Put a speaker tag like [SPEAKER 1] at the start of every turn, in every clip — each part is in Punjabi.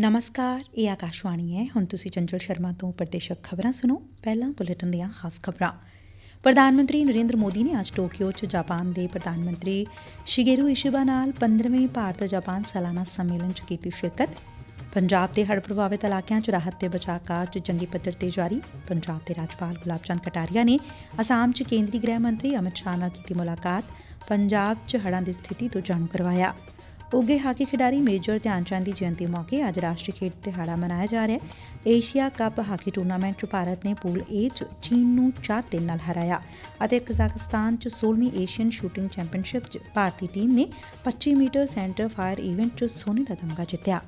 [SPEAKER 1] ਨਮਸਕਾਰ, ਇਹ ਆਕਾਸ਼ਵਾਣੀ ਹੈ। ਹੁਣ ਤੁਸੀਂ ਚੰਚਲ ਸ਼ਰਮਾ ਤੋਂ ਪ੍ਰਦੇਸ਼ਕ ਖਬਰਾਂ ਸੁਣੋ। ਪਹਿਲਾਂ ਬੁਲੇਟਿਨ ਦੀਆਂ ਖਾਸ ਖਬਰਾਂ। ਪ੍ਰਧਾਨ ਮੰਤਰੀ ਨਰਿੰਦਰ ਮੋਦੀ ਨੇ ਅੱਜ ਟੋਕੀਓ 'ਚ ਜਾਪਾਨ ਦੇ ਪ੍ਰਧਾਨ ਮੰਤਰੀ ਸ਼ਿਗੇਰੂ ਇਸ਼ਿਬਾ ਨਾਲ 15ਵੇਂ ਭਾਰਤ ਜਾਪਾਨ ਸਾਲਾਨਾ ਸੰਮੇਲਨ 'ਚ ਕੀਤੀ ਸ਼ਿਰਕਤ। ਪੰਜਾਬ ਦੇ ਹੜ੍ਹ ਪ੍ਰਭਾਵਿਤ ਇਲਾਕਿਆਂ 'ਚ ਰਾਹਤ ਤੇ ਬਚਾਅ ਕਾਰਜ ਜੰਗੀ ਪੱਧਰ ਤੇ ਜਾਰੀ। ਪੰਜਾਬ ਦੇ ਰਾਜਪਾਲ ਗੁਲਾਬ ਚੰਦ ਕਟਾਰੀਆ ਨੇ ਅਸਾਮ 'ਚ ਕੇਂਦਰੀ ਗ੍ਰਹਿ ਮੰਤਰੀ ਅਮਿਤ ਸ਼ਾਹ ਨਾਲ ਕੀਤੀ ਮੁਲਾਕਾਤ। ਪੰਜਾਬ 'ਚ ਹੜ੍ਹਾਂ ਦੀ ਸਥਿਤੀ ਤੋਂ ਜਾਣੂ ਕਰਵਾਇਆ। ਉੱਘੇ ਹਾਕੀ ਖਿਡਾਰੀ ਮੇਜਰ ਧਿਆਨ ਚੰਦ ਦੀ ਜਯੰਤੀ ਮੌਕੇ ਅੱਜ ਰਾਸ਼ਟਰੀ ਖੇਡ ਦਿਹਾੜਾ ਮਨਾਇਆ ਜਾ ਰਿਹਾ ਹੈ। ਏਸ਼ੀਆ ਕੱਪ ਹਾਕੀ ਟੂਰਨਾਮੈਂਟ 'ਚ ਭਾਰਤ ਨੇ ਪੂਲ ਏ 'ਚ ਚੀਨ ਨੂੰ 4-3 ਨਾਲ ਹਰਾਇਆ ਅਤੇ ਕਜ਼ਾਕਿਸਤਾਨ 'ਚ 16ਵੀਂ ਏਸ਼ੀਅਨ ਸ਼ੂਟਿੰਗ ਚੈਂਪੀਅਨਸ਼ਿਪ 'ਚ ਭਾਰਤੀ ਟੀਮ ਨੇ 25 ਮੀਟਰ ਸੈਂਟਰ ਫਾਇਰ ਇਵੈਂਟ 'ਚ ਸੋਨੇ ਦਾ ਤਮਗਾ ਜਿੱਤਿਆ।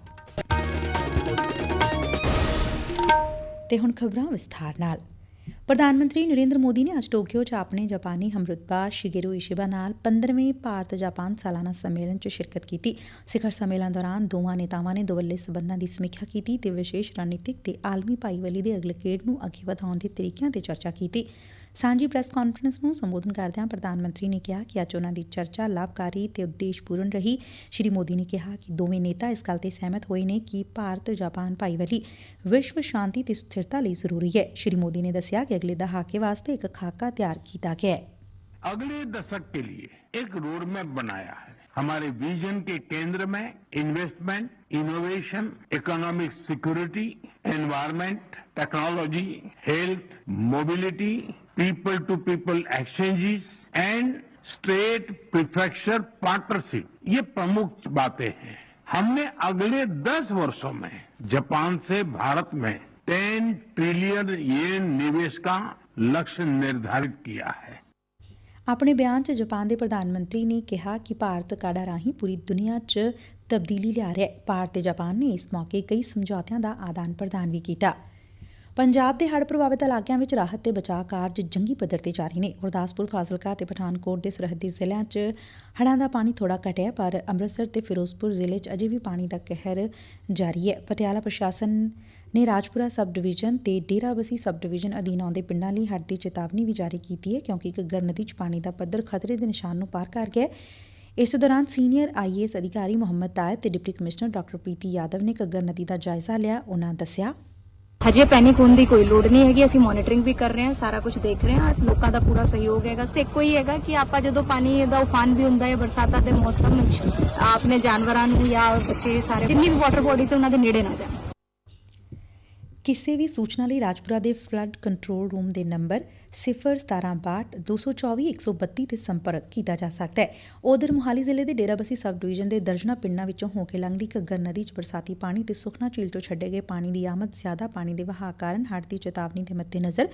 [SPEAKER 1] ਤੇ ਹੁਣ ਖਬਰਾਂ ਵਿਸਥਾਰ ਨਾਲ। ਪ੍ਰਧਾਨ ਮੰਤਰੀ ਨਰਿੰਦਰ ਮੋਦੀ ਨੇ ਅੱਜ ਟੋਕੀਓ 'ਚ ਆਪਣੇ ਜਾਪਾਨੀ ਹਮਰੁਤਬਾ ਸ਼ਿਗੇਰੂ ਇਸ਼ਿਬਾ ਨਾਲ 15ਵੇਂ ਭਾਰਤ ਜਾਪਾਨ ਸਾਲਾਨਾ ਸੰਮੇਲਨ 'ਚ ਸ਼ਿਰਕਤ ਕੀਤੀ। ਸਿਖਰ ਸੰਮੇਲਨ ਦੌਰਾਨ ਦੋਵਾਂ ਨੇਤਾਵਾਂ ਨੇ ਦੋਵੱਲੇ ਸਬੰਧਾਂ ਦੀ ਸਮੀਖਿਆ ਕੀਤੀ ਤੇ ਵਿਸ਼ੇਸ਼ ਰਣਨੀਤਿਕ ਤੇ ਆਲਮੀ ਭਾਈਵਾਲੀ ਦੇ ਅਗਲੇ ਖੇਡ ਨੂੰ ਅੱਗੇ ਵਧਾਉਣ ਦੇ ਤਰੀਕਿਆਂ ਤੇ ਚਰਚਾ ਕੀਤੀ। ਸਾਂਝੀ ਪ੍ਰੈਸ ਕਾਨਫਰੰਸ ਨੂੰ ਸੰਬੋਧਨ ਕਰਦਿਆਂ ਪ੍ਰਧਾਨ ਮੰਤਰੀ ਨੇ ਕਿਹਾ ਕਿ ਅੱਜ ਉਹਨਾਂ ਦੀ ਚਰਚਾ ਲਾਭਕਾਰੀ ਤੇ ਉਦੇਸ਼ਪੂਰਨ ਰਹੀ। ਸ਼੍ਰੀ ਮੋਦੀ ਨੇ ਕਿਹਾ ਕਿ ਦੋਵੇਂ ਨੇਤਾ ਇਸ ਗੱਲ ਤੇ ਸਹਿਮਤ ਹੋਏ ਨੇ ਕਿ ਭਾਰਤ ਜਾਪਾਨ ਭਾਈਵਾਲੀ, ਵਿਸ਼ਵ ਸ਼ਾਂਤੀ ਤੇ ਸਥਿਰਤਾ ਲਈ ਜ਼ਰੂਰੀ ਹੈ। ਸ਼੍ਰੀ ਮੋਦੀ ਨੇ ਦੱਸਿਆ ਕਿ ਅਗਲੇ ਦਹਾਕੇ ਵਾਸਤੇ ਇੱਕ ਖਾਕਾ ਤਿਆਰ ਕੀਤਾ ਗਿਆ ਹੈ।
[SPEAKER 2] ਅਗਲੇ ਦਸ਼ਕ ਲਈ ਇੱਕ ਰੋਡ ਮੈਪ ਬਣਾਇਆ ਹੈ। हमारे विजन के केंद्र में investment innovation economic security environment technology health mobility people to people exchanges and state prefecture partnership ये प्रमुख बातें हैं। हमने अगले 10 वर्षों में जापान से भारत में 10 ट्रिलियन येन निवेश का लक्ष्य निर्धारित किया है।
[SPEAKER 1] ਆਪਣੇ ਬਿਆਨ 'ਚ ਜਾਪਾਨ ਦੇ ਪ੍ਰਧਾਨ ਮੰਤਰੀ ਨੇ ਕਿਹਾ ਕਿ ਭਾਰਤ ਕਾੜਾ ਰਾਹੀਂ ਪੂਰੀ ਦੁਨੀਆ 'ਚ ਤਬਦੀਲੀ ਲਿਆ ਰਿਹਾ ਹੈ। ਭਾਰਤ ਤੇ ਜਾਪਾਨ ਨੇ ਇਸ ਮੌਕੇ ਕਈ ਸਮਝੌਤਿਆਂ ਦਾ ਆਦਾਨ ਪ੍ਰਦਾਨ ਵੀ ਕੀਤਾ। ਪੰਜਾਬ ਦੇ ਹੜ੍ਹ ਪ੍ਰਭਾਵਿਤ ਇਲਾਕਿਆਂ ਵਿੱਚ ਰਾਹਤ ਤੇ ਬਚਾਅ ਕਾਰਜ ਜੰਗੀ ਪੱਧਰ ਤੇ ਜਾਰੀ ਨੇ। ਗੁਰਦਾਸਪੁਰ, ਫਾਜ਼ਿਲਕਾ ਤੇ ਪਠਾਨਕੋਟ ਦੇ ਸਰਹੱਦੀ ਜ਼ਿਲ੍ਹਿਆਂ 'ਚ ਹੜ੍ਹਾਂ ਦਾ ਪਾਣੀ ਥੋੜਾ ਘਟਿਆ, ਪਰ ਅੰਮ੍ਰਿਤਸਰ ਤੇ ਫਿਰੋਜ਼ਪੁਰ ਜ਼ਿਲ੍ਹੇ 'ਚ ਅਜੇ ਵੀ ਪਾਣੀ ਦਾ ਕਹਿਰ ਜਾਰੀ ਹੈ। ਪਟਿਆਲਾ ਪ੍ਰਸ਼ਾਸਨ ਨੇ ਰਾਜਪੁਰਾ ਸਬ ਡਿਵੀਜ਼ਨ ਤੇ ਡੇਰਾਬਸੀ ਸਬ ਡਿਵੀਜ਼ਨ ਅਧੀਨ ਆਉਂਦੇ ਪਿੰਡਾਂ ਲਈ ਹੜ੍ਹ ਦੀ ਚੇਤਾਵਨੀ ਵੀ ਜਾਰੀ ਕੀਤੀ ਹੈ, ਕਿਉਂਕਿ ਘੱਗਰ ਨਦੀ 'ਚ ਪਾਣੀ ਦਾ ਪੱਧਰ ਖਤਰੇ ਦੇ ਨਿਸ਼ਾਨ ਨੂੰ ਪਾਰ ਕਰ ਗਿਆ ਇਸ ਦੌਰਾਨ ਸੀਨੀਅਰ ਆਈਏਐਸ ਅਧਿਕਾਰੀ ਮੁਹੰਮਦ ਤਾਇਬ ਤੇ deputy commissioner doctor Preeti Yadav ਨੇ ਘੱਗਰ ਨਦੀ ਦਾ ਜਾਇਜ਼ਾ ਲਿਆ। ਉਹਨਾਂ ਦੱਸਿਆ,
[SPEAKER 3] ਹਜੇ ਪੈਨਿਕ ਹੋਣ ਦੀ ਕੋਈ ਲੋੜ ਨਹੀਂ ਹੈਗੀ, ਅਸੀਂ ਮੋਨੀਟਰਿੰਗ ਵੀ ਕਰ ਰਹੇ ਹਾਂ, ਸਾਰਾ ਕੁਝ ਦੇਖ ਰਹੇ ਹਾਂ, ਲੋਕਾਂ ਦਾ ਪੂਰਾ ਸਹਿਯੋਗ ਹੈਗਾ। ਸੇ ਕੋਈ ਹੈਗਾ ਕਿ ਆਪਾਂ ਜਦੋਂ ਪਾਣੀ ਦਾ ਉਫਾਨ ਵੀ ਹੁੰਦਾ ਹੈ, ਬਰਸਾਤਾਂ ਦੇ ਮੌਸਮ ਵਿੱਚ ਆਪਣੇ ਜਾਨਵਰਾਂ ਨੂੰ ਜਾਂ ਬੱਚੇ ਸਾਰੇ, ਜਿੰਨੀ ਵੀ ਵਾਟਰ ਬੋਡੀਜ਼ ਉਹਨਾਂ ਦੇ ਨੇੜੇ ਨਾ ਜਾਣ।
[SPEAKER 1] ਕਿਸੇ ਵੀ ਸੂਚਨਾ ਲਈ ਰਾਜਪੁਰਾ ਦੇ ਫਲੱਡ ਕੰਟਰੋਲ ਰੂਮ ਦੇ ਨੰਬਰ 0172 224 132 ਤੇ ਸੰਪਰਕ ਕੀਤਾ ਜਾ ਸਕਦਾ ਹੈ। ਉਧਰ ਮੁਹਾਲੀ ਜ਼ਿਲ੍ਹੇ ਦੇ ਡੇਰਾਬੱਸੀ ਸਬ ਡਿਵੀਜ਼ਨ ਦੇ ਦਰਜਨਾ ਪਿੰਡਾਂ ਵਿੱਚੋਂ ਹੋ ਕੇ ਲੰਘਦੀ ਘੱਗਰ ਨਦੀ 'ਚ ਬਰਸਾਤੀ ਪਾਣੀ ਤੇ ਸੁਖਨਾ ਝੀਲ ਤੋਂ ਛੱਡੇ ਗਏ ਪਾਣੀ ਦੀ ਆਮਦ ਜ਼ਿਆਦਾ ਪਾਣੀ ਦੇ ਵਹਾਅ ਕਾਰਨ ਹੜ੍ਹ ਦੀ ਚੇਤਾਵਨੀ ਦੇ ਮੱਦੇਨਜ਼ਰ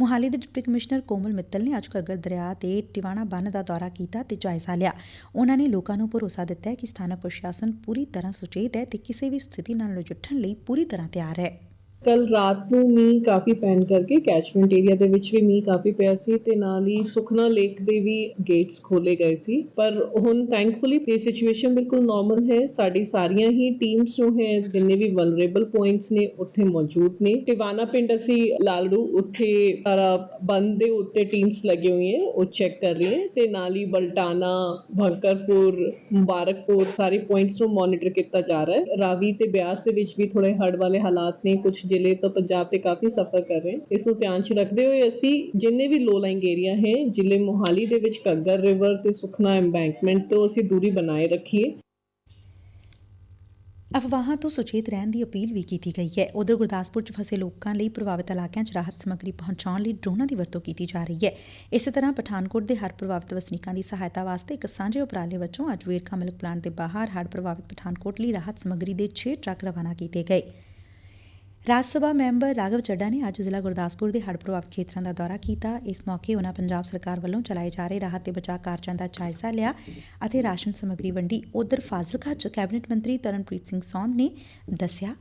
[SPEAKER 1] ਮੁਹਾਲੀ ਦੇ ਡਿਪਟੀ ਕਮਿਸ਼ਨਰ ਕੋਮਲ ਮਿੱਤਲ ਨੇ ਅੱਜ ਘੱਗਰ ਦਰਿਆ ਤੇ ਟਿਵਾਣਾ ਬੰਨ ਦਾ ਦੌਰਾ ਕੀਤਾ ਤੇ ਜਾਇਜ਼ਾ ਲਿਆ। ਉਹਨਾਂ ਨੇ ਲੋਕਾਂ ਨੂੰ ਭਰੋਸਾ ਦਿੱਤਾ ਹੈ ਕਿ ਸਥਾਨਕ ਪ੍ਰਸ਼ਾਸਨ ਪੂਰੀ ਤਰ੍ਹਾਂ ਸੁਚੇਤ ਹੈ ਤੇ ਕਿਸੇ ਵੀ ਸਥਿਤੀ ਨਾਲ ਨਜਿੱਠਣ ਲਈ ਪੂਰੀ ਤਰ੍ਹਾਂ ਤਿਆਰ ਹੈ।
[SPEAKER 4] ਕੱਲ ਰਾਤ ਨੂੰ ਮੀਂਹ ਕਾਫੀ ਪੈਣ ਕਰਕੇ ਕੈਚਮੈਂਟ ਏਰੀਆ ਦੇ ਵਿੱਚ ਵੀ ਮੀਂਹ ਕਾਫੀ ਪਿਆ ਸੀ ਤੇ ਨਾਲ ਹੀ ਸੁਖਨਾ ਲੇਕ ਦੇ ਵੀ ਗੇਟਸ ਖੋਲੇ ਗਏ ਸੀ। ਪਰ ਹੁਣ ਥੈਂਕਫੁਲੀ ਇਹ ਸਿਚੁਏਸ਼ਨ ਬਿਲਕੁਲ ਨਾਰਮਲ ਹੈ। ਸਾਡੀ ਸਾਰੀਆਂ ਹੀ ਟੀਮਸ ਨੂੰ ਹੈ, ਜਿੰਨੇ ਵੀ ਵਲਨਰੇਬਲ ਪੁਆਇੰਟਸ ਨੇ, ਉੱਥੇ ਮੌਜੂਦ ਨੇ। ਟਿਵਾਨਾ ਪਿੰਡ ਅਸੀਂ ਲਾਲੜੂ ਉੱਥੇ ਸਾਰਾ ਬੰਦ ਦੇ ਉੱਤੇ ਟੀਮਸ ਲੱਗੇ ਹੋਏ ਹੈ, ਉਹ ਚੈੱਕ ਕਰ ਰਹੀ ਹੈ ਤੇ ਨਾਲ ਹੀ ਬਲਟਾਨਾ ਭੰਕਰਪੁਰ ਮੁਬਾਰਕਪੁਰ, ਸਾਰੇ ਪੁਆਇੰਟਸ ਨੂੰ ਮੋਨੀਟਰ ਕੀਤਾ ਜਾ ਰਿਹਾ ਹੈ। ਰਾਵੀ ਤੇ ਬਿਆਸ ਦੇ ਵਿੱਚ ਵੀ ਥੋੜੇ ਹੜ ਵਾਲੇ ਹਾਲਾਤ ਨੇ ਕੁਝ ਜ਼ਿਲ੍ਹੇ ਤਾਂ ਪੰਜਾਬ ਤੇ ਕਾਫੀ ਸਫਰ ਕਰ ਰਹੇ ਇਸ ਨੂੰ ਧਿਆਨ 'ਚ ਰੱਖਦੇ ਹੋਏ ਅਸੀਂ ਜਿੰਨੇ ਵੀ ਲੋ ਲਾਈਂਗ ਏਰੀਆ ਹੈ, ਜ਼ਿਲ੍ਹੇ ਮੋਹਾਲੀ ਦੇ ਵਿੱਚ ਘੱਗਰ ਰਿਵਰ ਤੇ ਸੁਖਨਾ ਐਮਬੈਂਕਮੈਂਟ ਤੋਂ ਅਸੀਂ ਦੂਰੀ ਬਣਾਏ ਰੱਖੀਏ।
[SPEAKER 1] ਅਫਵਾਹਾਂ ਤੋਂ ਸੁਚੇਤ ਰਹਿਣ ਦੀ ਅਪੀਲ ਵੀ ਕੀਤੀ ਗਈ ਹੈ। ਉਧਰ ਗੁਰਦਾਸਪੁਰ 'ਚ ਫਸੇ ਲੋਕਾਂ ਲਈ ਪ੍ਰਭਾਵਿਤ ਇਲਾਕਿਆਂ 'ਚ ਰਾਹਤ ਸਮੱਗਰੀ ਪਹੁੰਚਾਉਣ ਲਈ ਡਰੋਨਾਂ ਦੀ ਵਰਤੋਂ ਕੀਤੀ ਜਾ ਰਹੀ ਹੈ। ਇਸੇ ਤਰ੍ਹਾਂ ਪਠਾਨਕੋਟ ਦੇ ਹਰ ਪ੍ਰਭਾਵਿਤ ਵਸਨੀਕਾਂ ਦੀ ਸਹਾਇਤਾ ਵਾਸਤੇ ਇੱਕ ਸਾਂਝੇ ਉਪਰਾਲੇ ਵਜੋਂ ਅੱਜ ਵੇਰਕਾ ਮਿਲਕ ਪਲਾਂਟ ਦੇ ਬਾਹਰ ਹੜ੍ਹ ਪ੍ਰਭਾਵਿਤ ਪਠਾਨਕੋਟ ਲਈ ਰਾਹਤ ਸਮੱਗਰੀ ਦੇ 6 ਟਰੱਕ ਰਵਾਨਾ ਕੀਤੇ ਗਏ। ਰਾਜ ਸਭਾ ਮੈਂਬਰ ਰਾਘਵ ਚੱਡਾ ਨੇ ਅੱਜ ਜ਼ਿਲ੍ਹਾ ਗੁਰਦਾਸਪੁਰ ਦੇ ਹੜ੍ਹ ਪ੍ਰਭਾਵਿਤ ਖੇਤਰਾਂ ਦਾ ਦੌਰਾ ਕੀਤਾ। ਇਸ ਮੌਕੇ ਉਨ੍ਹਾਂ ਪੰਜਾਬ ਸਰਕਾਰ ਵੱਲੋਂ ਚਲਾਏ ਜਾ ਰਹੇ ਰਾਹਤ ਤੇ ਬਚਾਅ ਕਾਰਜਾਂ ਦਾ ਜਾਇਜ਼ਾ ਲਿਆ ਅਤੇ ਰਾਸ਼ਨ ਸਮੱਗਰੀ ਵੰਡੀ। ਉਧਰ ਫਾਜ਼ਿਲਕਾ 'ਚ ਕੈਬਨਿਟ ਮੰਤਰੀ ਤਰਨਪ੍ਰੀਤ ਸਿੰਘ ਸੌਂਦ ਨੇ ਦੱਸਿਆ।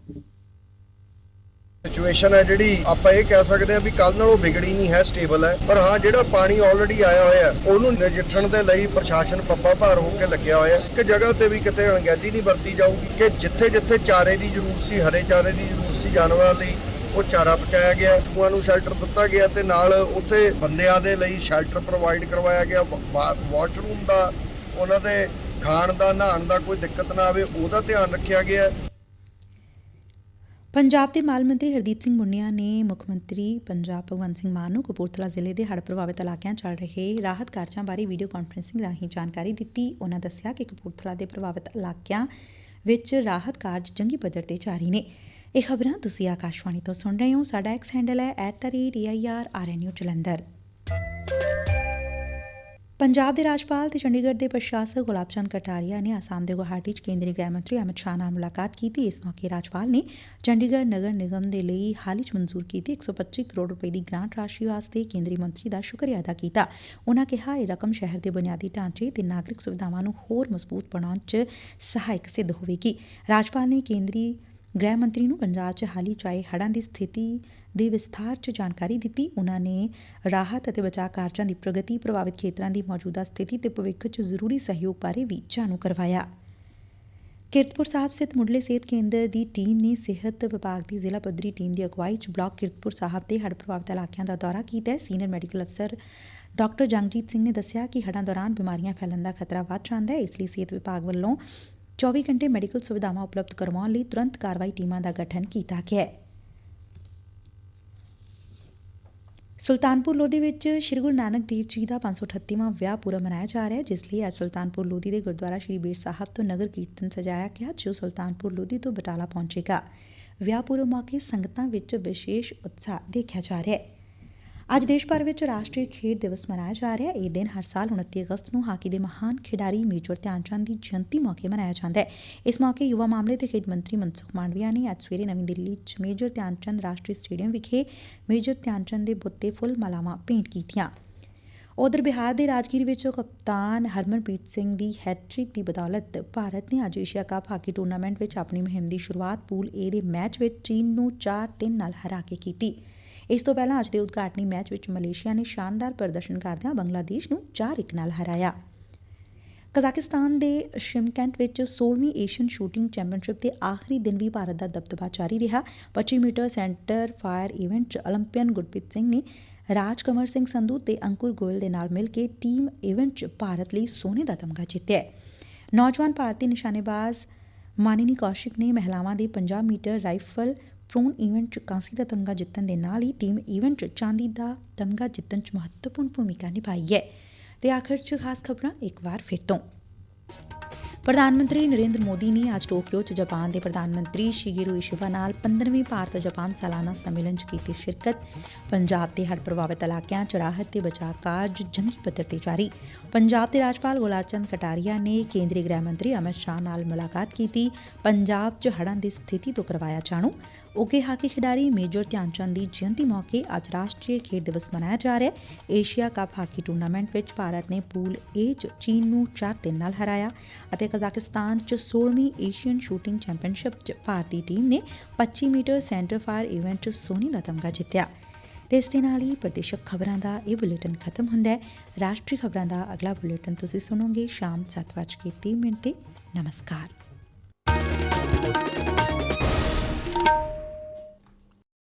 [SPEAKER 5] ਸਿਚੁਏਸ਼ਨ ਹੈ ਜਿਹੜੀ ਆਪਾਂ ਇਹ ਕਹਿ ਸਕਦੇ ਹਾਂ ਵੀ ਕੱਲ ਨਾਲੋਂ ਵਿਗੜੀ ਨਹੀਂ ਹੈ ਸਟੇਬਲ ਹੈ। ਪਰ ਹਾਂ, ਜਿਹੜਾ ਪਾਣੀ ਆਲਰੇਡੀ ਆਇਆ ਹੋਇਆ, ਉਹਨੂੰ ਨਜਿੱਠਣ ਦੇ ਲਈ ਪ੍ਰਸ਼ਾਸਨ ਪੱਪਾ ਭਾਰ ਹੋ ਕੇ ਲੱਗਿਆ ਹੋਇਆ ਹੈ। ਕਿ ਜਗ੍ਹਾ ਤੇ ਵੀ ਕਿਤੇ ਅਣਗਹਿਲੀ ਨਹੀਂ ਵਰਤੀ ਜਾਊਗੀ ਕਿ ਜਿੱਥੇ ਜਿੱਥੇ ਚਾਰੇ ਦੀ ਜ਼ਰੂਰਤ ਸੀ, ਹਰੇ ਚਾਰੇ ਦੀ ਜ਼ਰੂਰਤ ਸੀ ਜਾਨਵਰਾਂ ਲਈ, ਉਹ ਚਾਰਾ ਪਹੁੰਚਾਇਆ ਗਿਆ ਪਸ਼ੂਆਂ ਨੂੰ ਸ਼ੈਲਟਰ ਦਿੱਤਾ ਗਿਆ ਤੇ ਨਾਲ ਉੱਥੇ ਬੰਦਿਆਂ ਦੇ ਲਈ ਸ਼ੈਲਟਰ ਪ੍ਰੋਵਾਈਡ ਕਰਵਾਇਆ ਗਿਆ ਵਾਸ਼ਰੂਮ ਦਾ, ਉਹਨਾਂ ਦੇ ਖਾਣ ਦਾ, ਨਹਾਉਣ ਦਾ ਕੋਈ ਦਿੱਕਤ ਨਾ ਆਵੇ, ਉਹਦਾ ਧਿਆਨ ਰੱਖਿਆ ਗਿਆ।
[SPEAKER 1] ਪੰਜਾਬ ਦੇ ਮਾਲ ਮੰਤਰੀ ਹਰਦੀਪ ਸਿੰਘ ਮੁੰਨੀਆ ਨੇ ਮੁੱਖ ਮੰਤਰੀ ਪੰਜਾਬ ਭਗਵੰਤ ਸਿੰਘ ਮਾਨ ਨੂੰ ਕਪੂਰਥਲਾ ਜ਼ਿਲ੍ਹੇ ਦੇ ਹੜ੍ਹ ਪ੍ਰਭਾਵਿਤ ਇਲਾਕਿਆਂ 'ਚ ਚੱਲ ਰਹੇ ਰਾਹਤ ਕਾਰਜਾਂ ਬਾਰੇ ਵੀਡੀਓ ਕਾਨਫਰੰਸਿੰਗ ਰਾਹੀਂ ਜਾਣਕਾਰੀ ਦਿੱਤੀ। ਉਹਨਾਂ ਦੱਸਿਆ ਕਿ ਕਪੂਰਥਲਾ ਦੇ ਪ੍ਰਭਾਵਿਤ ਇਲਾਕਿਆਂ ਵਿੱਚ ਰਾਹਤ ਕਾਰਜ ਚੰਗੀ ਪੱਧਰ ਤੇ ਜਾਰੀ ਨੇ। ਇਹ ਖਬਰਾਂ ਤੁਸੀਂ ਆਕਾਸ਼ਵਾਣੀ ਤੋਂ ਸੁਣ ਰਹੇ ਹੋ। ਸਾਡਾ ਐਕਸ ਹੈਂਡਲ ਹੈ @air ਜਲੰਧਰ। ਪੰਜਾਬ ਦੇ ਰਾਜਪਾਲ ਤੇ ਚੰਡੀਗੜ੍ਹ ਦੇ ਪ੍ਰਸ਼ਾਸਕ ਗੁਲਾਬ ਚੰਦ ਕਟਾਰੀਆ ਨੇ ਆਸਾਮ ਦੇ ਗੁਹਾਟੀ 'ਚ ਕੇਂਦਰੀ ਗ੍ਰਹਿ ਮੰਤਰੀ ਅਮਿਤ ਸ਼ਾਹ ਨਾਲ ਮੁਲਾਕਾਤ ਕੀਤੀ। ਇਸ ਮੌਕੇ ਰਾਜਪਾਲ ਨੇ ਚੰਡੀਗੜ੍ਹ ਨਗਰ ਨਿਗਮ ਦੇ ਲਈ ਹਾਲ ਹੀ 'ਚ ਮਨਜ਼ੂਰ ਕੀਤੀ 125 ਕਰੋੜ ਰੁਪਏ ਦੀ ਗ੍ਰਾਂਟ ਰਾਸ਼ੀ ਵਾਸਤੇ ਕੇਂਦਰੀ ਮੰਤਰੀ ਦਾ ਸ਼ੁਕਰੀਆ ਅਦਾ ਕੀਤਾ। ਉਨ੍ਹਾਂ ਕਿਹਾ, ਇਹ ਰਕਮ ਸ਼ਹਿਰ ਦੇ ਬੁਨਿਆਦੀ ਢਾਂਚੇ ਤੇ ਨਾਗਰਿਕ ਸੁਵਿਧਾਵਾਂ ਨੂੰ ਹੋਰ ਮਜ਼ਬੂਤ ਬਣਾਉਣ 'ਚ ਸਹਾਇਕ ਸਿੱਧ ਹੋਵੇਗੀ। ਰਾਜਪਾਲ ਨੇ ਕੇਂਦਰੀ ਗ੍ਰਹਿ ਮੰਤਰੀ ਨੂੰ ਪੰਜਾਬ 'ਚ ਹਾਲੀ 'ਚ ਆਏ ਹੜ੍ਹਾਂ ਦੀ ਸਥਿਤੀ ਦੇ ਵਿਸਥਾਰ 'ਚ ਜਾਣਕਾਰੀ ਦਿੱਤੀ। ਉਨ੍ਹਾਂ ਨੇ ਰਾਹਤ ਅਤੇ ਬਚਾਅ ਕਾਰਜਾਂ ਦੀ ਪ੍ਰਗਤੀ ਪ੍ਰਭਾਵਿਤ ਖੇਤਰਾਂ ਦੀ ਮੌਜੂਦਾ ਸਥਿਤੀ ਤੇ ਭਵਿੱਖ 'ਚ ਜ਼ਰੂਰੀ ਸਹਿਯੋਗ ਬਾਰੇ ਵੀ ਜਾਣੂ ਕਰਵਾਇਆ। ਕਿਰਤਪੁਰ ਸਾਹਿਬ ਸਥਿਤ ਮੁੱਢਲੇ ਸਿਹਤ ਕੇਂਦਰ ਦੀ ਟੀਮ ਨੇ ਸਿਹਤ ਵਿਭਾਗ ਦੀ ਜ਼ਿਲ੍ਹਾ ਪੱਧਰੀ ਟੀਮ ਦੀ ਅਗਵਾਈ 'ਚ ਬਲਾਕ ਕਿਰਤਪੁਰ ਸਾਹਿਬ ਦੇ ਹੜ੍ਹ ਪ੍ਰਭਾਵਿਤ ਇਲਾਕਿਆਂ ਦਾ ਦੌਰਾ ਕੀਤਾ। ਸੀਨੀਅਰ ਮੈਡੀਕਲ ਅਫਸਰ ਡਾਕਟਰ ਜੰਗਜੀਤ ਸਿੰਘ ਨੇ ਦੱਸਿਆ ਕਿ ਹੜ੍ਹਾਂ ਦੌਰਾਨ ਬਿਮਾਰੀਆਂ ਫੈਲਣ ਦਾ ਖਤਰਾ ਵੱਧ ਜਾਂਦਾ ਹੈ, ਇਸ ਲਈ ਸਿਹਤ ਵਿਭਾਗ ਵੱਲੋਂ 24 ਘੰਟੇ ਮੈਡੀਕਲ ਸੁਵਿਧਾਵਾਂ ਉਪਲਬਧ ਕਰਵਾਉਣ ਲਈ ਤੁਰੰਤ ਕਾਰਵਾਈ ਟੀਮਾਂ ਦਾ ਗਠਨ ਕੀਤਾ ਗਿਆ ਹੈ। ਸੁਲਤਾਨਪੁਰ ਲੋਧੀ ਵਿੱਚ ਸ੍ਰੀ ਗੁਰੂ ਨਾਨਕ ਦੇਵ ਜੀ ਦਾ 538ਵਾਂ ਵਿਆਹ ਪੂਰਾ ਮਨਾਇਆ ਜਾ ਰਿਹਾ ਹੈ, ਜਿਸ ਲਈ ਅੱਜ ਸੁਲਤਾਨਪੁਰ ਲੋਧੀ ਦੇ ਗੁਰਦੁਆਰਾ ਸ੍ਰੀ ਬੀਰ ਸਾਹਿਬ ਤੋਂ ਨਗਰ ਕੀਰਤਨ ਸਜਾਇਆ ਗਿਆ, ਜੋ ਸੁਲਤਾਨਪੁਰ ਲੋਧੀ ਤੋਂ ਬਟਾਲਾ ਪਹੁੰਚੇਗਾ। ਵਿਆਹ ਪੂਰਬ ਮੌਕੇ ਸੰਗਤਾਂ ਵਿੱਚ ਵਿਸ਼ੇਸ਼ ਉਤਸ਼ਾਹ ਦੇਖਿਆ ਜਾ ਰਿਹਾ ਹੈ। ਅੱਜ ਦੇਸ਼ ਭਰ ਵਿੱਚ ਰਾਸ਼ਟਰੀ ਖੇਡ ਦਿਵਸ ਮਨਾਇਆ ਜਾ ਰਿਹਾ ਹੈ। ਇਹ ਦਿਨ ਹਰ ਸਾਲ 29 ਅਗਸਤ ਨੂੰ ਹਾਕੀ ਦੇ ਮਹਾਨ ਖਿਡਾਰੀ ਮੇਜਰ ਧਿਆਨਚੰਦ ਦੀ ਜਯੰਤੀ ਮੌਕੇ ਮਨਾਇਆ ਜਾਂਦਾ ਹੈ। ਇਸ ਮੌਕੇ ਯੁਵਾ ਮਾਮਲੇ ਤੇ ਖੇਡ ਮੰਤਰੀ ਮਨਸੁਖ ਮਾਂਡਵੀਆ ਨੇ ਅੱਜ ਸਵੇਰੇ ਨਵੀਂ ਦਿੱਲੀ 'ਚ ਮੇਜਰ ਧਿਆਨਚੰਦ ਰਾਸ਼ਟਰੀ ਸਟੇਡੀਅਮ ਵਿਖੇ ਮੇਜਰ ਧਿਆਨਚੰਦ ਦੇ ਬੁੱਤ ਤੇ ਫੁੱਲ ਮਾਲਾਵਾਂ ਭੇਂਟ ਕੀਤੀਆਂ। ਉਧਰ ਬਿਹਾਰ ਦੇ ਰਾਜਗੀਰ ਵਿੱਚ ਕਪਤਾਨ ਹਰਮਨਪ੍ਰੀਤ ਸਿੰਘ ਦੀ ਹੈਟ੍ਰਿਕ ਦੀ ਬਦੌਲਤ ਭਾਰਤ ਨੇ ਅੱਜ ਏਸ਼ੀਆ ਕੱਪ ਹਾਕੀ ਟੂਰਨਾਮੈਂਟ ਵਿੱਚ ਆਪਣੀ ਮੁਹਿੰਮ ਦੀ ਸ਼ੁਰੂਆਤ ਪੂਲ ਏ ਦੇ ਮੈਚ ਵਿੱਚ ਚੀਨ ਨੂੰ 4-3 ਨਾਲ ਹਰਾ ਕੇ ਕੀਤੀ। ਇਸ ਤੋਂ ਪਹਿਲਾਂ ਅੱਜ ਦੇ ਉਦਘਾਟਨੀ ਮੈਚ ਵਿੱਚ ਮਲੇਸ਼ੀਆ ਨੇ ਸ਼ਾਨਦਾਰ ਪ੍ਰਦਰਸ਼ਨ ਕਰਦਿਆਂ ਬੰਗਲਾਦੇਸ਼ ਨੂੰ 4-1 ਨਾਲ ਹਰਾਇਆ। ਕਜ਼ਾਕਿਸਤਾਨ ਦੇ ਸ਼ਿਮਕੈਂਟ ਵਿੱਚ 16ਵੀਂ ਏਸ਼ੀਅਨ ਸ਼ੂਟਿੰਗ ਚੈਂਪੀਅਨਸ਼ਿਪ ਦੇ ਆਖਰੀ ਦਿਨ ਵੀ ਭਾਰਤ ਦਾ ਦਬਦਬਾ ਜਾਰੀ ਰਿਹਾ। 25 ਮੀਟਰ ਸੈਂਟਰ ਫਾਇਰ ਇਵੈਂਟ 'ਚ 올림픽ਨ ਗੁਰਪ੍ਰੀਤ ਸਿੰਘ ਨੇ ਰਾਜਕਮਰ ਸਿੰਘ ਸੰਧੂ ਤੇ ਅੰਕੁਰ ਗੋਇਲ ਦੇ ਨਾਲ ਮਿਲ ਕੇ ਟੀਮ ਇਵੈਂਟ 'ਚ ਭਾਰਤ ਲਈ ਸੋਨੇ ਦਾ ਤਮਗਾ ਜਿੱਤਿਆ ਨੌਜਵਾਨ ਭਾਰਤੀ ਨਿਸ਼ਾਨੇਬਾਜ਼ ਮਾਨਿਨੀ ਕੌਸ਼ਿਕ ਨੇ ਮਹਿਲਾਵਾਂ ਦੇ 50 ਮੀਟਰ ਰਾਈਫਲ ਪ੍ਰੋਨ ਇਵੈਂਟ 'ਚ ਕਾਂਸੀ ਦਾ ਤਮਗਾ ਜਿੱਤਣ ਦੇ ਨਾਲ ਹੀ ਟੀਮ ਇਵੈਂਟ 'ਚ ਚਾਂਦੀ ਦਾ ਤਮਗਾ ਜਿੱਤਣ 'ਚ ਮਹੱਤਵਪੂਰਨ ਭੂਮਿਕਾ ਨਿਭਾਈ ਹੈ। ਤੇ ਆਖਰ 'ਚ ਖਾਸ ਖਬਰਾਂ ਇੱਕ ਵਾਰ ਫਿਰ ਤੋਂ। ਪ੍ਰਧਾਨ ਮੰਤਰੀ ਨਰਿੰਦਰ ਮੋਦੀ ਨੇ ਅੱਜ ਟੋਕੀਓ 'ਚ ਜਾਪਾਨ ਦੇ ਪ੍ਰਧਾਨ ਮੰਤਰੀ ਸ਼ਿਗੇਰੂ ਇਸ਼ਿਬਾ ਨਾਲ 15ਵੀਂ ਭਾਰਤ ਜਾਪਾਨ ਸਾਲਾਨਾ ਸੰਮੇਲਨ 'ਚ ਕੀਤੀ ਸ਼ਿਰਕਤ। ਪੰਜਾਬ ਦੇ ਹੜ੍ਹ ਪ੍ਰਭਾਵਿਤ ਇਲਾਕਿਆਂ 'ਚ ਰਾਹਤ ਤੇ ਬਚਾਅ ਕਾਰਜ ਜੰਗੀ ਪੱਧਰ ਤੇ ਜਾਰੀ। ਪੰਜਾਬ ਦੇ ਰਾਜਪਾਲ ਗੁਲਾਬ ਚੰਦ ਕਟਾਰੀਆ ਨੇ ਕੇਂਦਰੀ ਗ੍ਰਹਿ ਮੰਤਰੀ ਅਮਿਤ ਸ਼ਾਹ ਨਾਲ ਮੁਲਾਕਾਤ ਕੀਤੀ। ਪੰਜਾਬ 'ਚ ਹੜ੍ਹਾਂ ਦੀ ਸਥਿਤੀ ਤੋਂ ਕਰਵਾਇਆ ਜਾਣੂ। ਉੱਘੇ ਹਾਕੀ ਖਿਡਾਰੀ ਮੇਜਰ ਧਿਆਨਚੰਦ ਦੀ ਜਯੰਤੀ ਮੌਕੇ ਅੱਜ ਰਾਸ਼ਟਰੀ ਖੇਡ ਦਿਵਸ ਮਨਾਇਆ ਜਾ ਰਿਹਾ ਹੈ। ਏਸ਼ੀਆ ਕੱਪ ਹਾਕੀ ਟੂਰਨਾਮੈਂਟ ਵਿੱਚ ਭਾਰਤ ਨੇ ਪੂਲ ਏ 'ਚ ਚੀਨ ਨੂੰ 4-3 ਨਾਲ ਹਰਾਇਆ ਅਤੇ ਕਜ਼ਾਕਿਸਤਾਨ 'ਚ 16ਵੀਂ ਏਸ਼ੀਅਨ ਸ਼ੂਟਿੰਗ ਚੈਂਪੀਅਨਸ਼ਿਪ 'ਚ ਭਾਰਤੀ ਟੀਮ ਨੇ 25 ਮੀਟਰ ਸੈਂਟਰ ਫਾਇਰ ਇਵੈਂਟ 'ਚ ਸੋਨੇ ਦਾ ਤਮਗਾ ਜਿੱਤਿਆ ਤੇ ਇਸ ਦੇ ਨਾਲ ਹੀ ਪ੍ਰਦੇਸ਼ਕ ਖਬਰਾਂ ਦਾ ਇਹ ਬੁਲੇਟਿਨ ਖਤਮ ਹੁੰਦਾ ਹੈ ਰਾਸ਼ਟਰੀ ਖਬਰਾਂ ਦਾ ਅਗਲਾ ਬੁਲੇਟਿਨ ਤੁਸੀਂ ਸੁਣੋਗੇ ਸ਼ਾਮ 7:30 ਮਿੰਟ ਤੇ ਨਮਸਕਾਰ